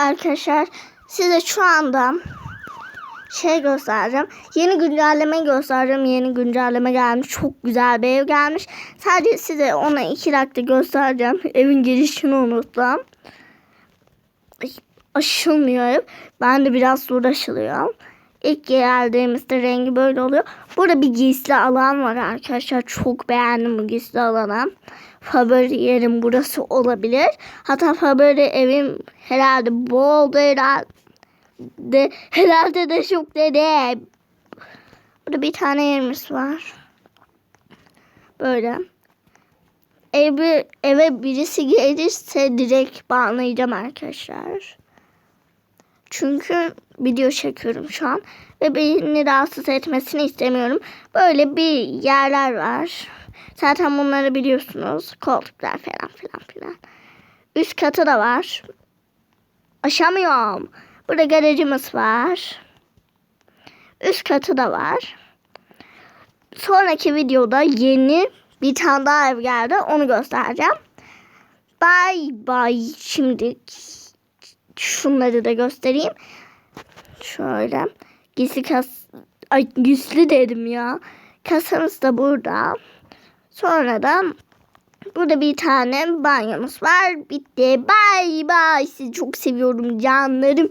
Arkadaşlar size şu anda şey göstereceğim. Yeni güncelleme göstereceğim. Yeni güncelleme gelmiş. Çok güzel bir ev gelmiş. Sadece size ona iki dakika göstereceğim. Evin girişini unuttum. Aşılmıyor ev. Ben de biraz zor aşılıyor. İlk geldiğimizde rengi böyle oluyor. Burada bir gizli alan var arkadaşlar. Çok beğendim bu gizli alanı. Favori yerim burası olabilir. Hatta favori evim herhalde bu oldu herhalde. Herhalde de çok dedi. Burada bir tane yerimiz var. Böyle. Eve, eve birisi gelirse direkt bağlayacağım arkadaşlar. Çünkü video çekiyorum şu an. Ve beni rahatsız etmesini istemiyorum. Böyle bir yerler var. Zaten bunları biliyorsunuz. Koltuklar falan filan filan. Üst katı da var. Aşamıyorum. Burada garajımız var. Üst katı da var. Sonraki videoda yeni bir tane daha ev geldi. Onu göstereceğim. Bye bye. Şimdi şunları da göstereyim. Şöyle. Gizli kas... Ay gizli dedim ya. Kasamız da burada. Sonra da burada bir tane banyomuz var. Bitti. Bye bye. Sizi çok seviyorum canlarım.